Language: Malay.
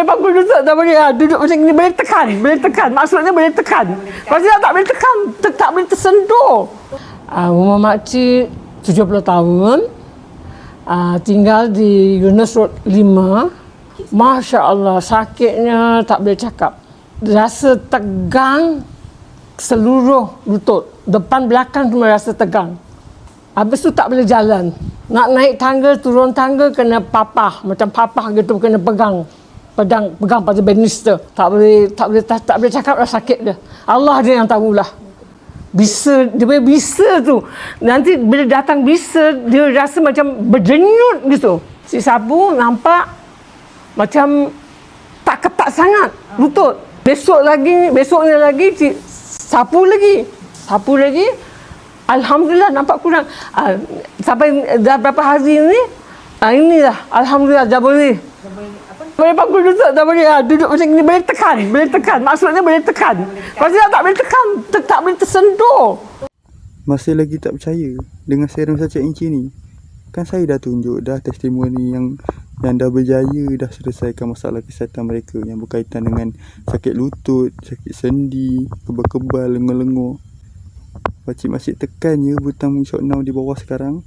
Boleh bangun duduk tak boleh. Ha, duduk macam ni boleh tekan. Boleh tekan. Maksudnya boleh tekan. Maksudnya tak boleh tekan. Tak, tak boleh tersentuh. Uh, rumah makcik 70 tahun. Uh, tinggal di Yunus Road 5. Masya Allah sakitnya tak boleh cakap. Rasa tegang seluruh lutut. Depan belakang semua rasa tegang. Habis tu tak boleh jalan. Nak naik tangga, turun tangga kena papah. Macam papah gitu kena pegang. Pedang, pegang pada banister. Tak boleh, tak boleh, tak, tak boleh cakap dah sakit dia. Allah dia yang tahulah. Bisa, dia punya bisa tu. Nanti bila datang bisa, dia rasa macam berdenyut gitu. Si Sabu nampak macam tak ketat sangat lutut. Besok lagi, besoknya lagi, si, sapu lagi. Sapu lagi, Alhamdulillah nampak kurang. Uh, sampai dah berapa hari ni, uh, inilah Alhamdulillah dah boleh. Boleh bangun duduk, dah boleh. Uh, duduk macam ni, boleh tekan. Boleh tekan. Maksudnya boleh tekan. Maksudnya tak boleh tekan. Tak, tak boleh tersentuh. Masih lagi tak percaya dengan serum Sachet Inci ni. Kan saya dah tunjuk dah testimoni yang yang dah berjaya dah selesaikan masalah kesihatan mereka yang berkaitan dengan sakit lutut, sakit sendi, kebal-kebal, lengur-lengur. Pakcik masih tekan je butang Syok Now di bawah sekarang.